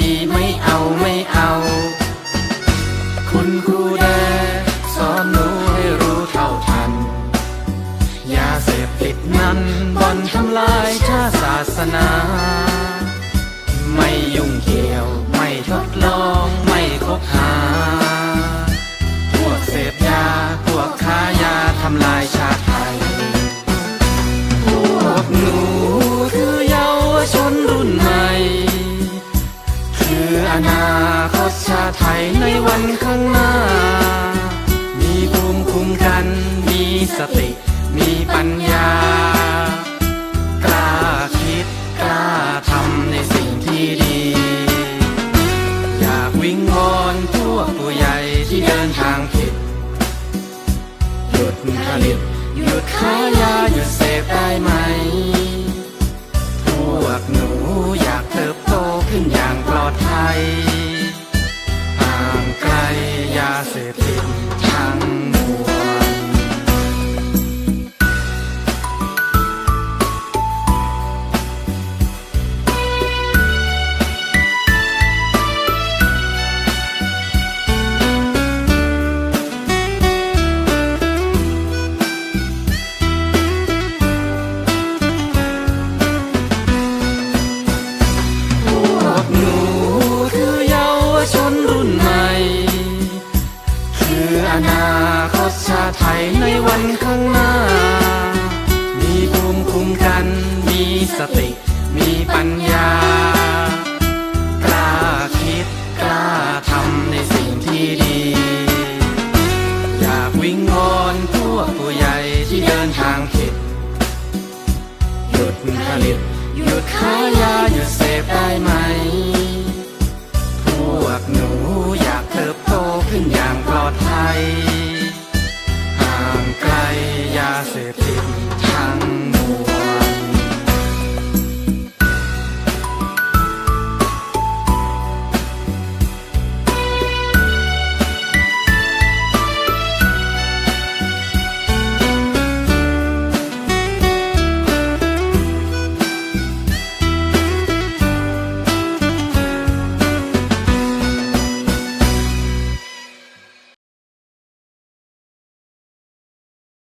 ดีไม่เอาไม่เอา คุณครูแดสอนหนูให้รู้เท่าทัน ยาเสพติดนั้นบ่อนทำลายชาติศาสนา ไม่ยุ่งเกี่ยว ไม่ทดลองไม่คบหา พวกเสพยา พวกค้ายาทำลายชาติไทย ไทยในวันข้างหน้า มีภูมิคุ้มกัน มีสติ มีปัญญา กล้าคิดกล้าทำในสิ่งที่ดี อยากวิงวอนพวกผู้ใหญ่ที่เดินทางผิด หยุดผลิตหยุดขายยาหยุดเสพได้ไหม พวกหนูอยากเติบโตขึ้นอย่างปลอดภัย ย ไทยในวันข้างหน้า มีภูมิคุ้มกัน มีสติ มีปัญญา กล้าคิดกล้าทำในสิ่งที่ดี อยากวิงวอนพวกผู้ใหญ่ที่เดินทางผิด หยุดผลิต หยุดขายยา หยุดเสพได้ไหม ยาเสพติด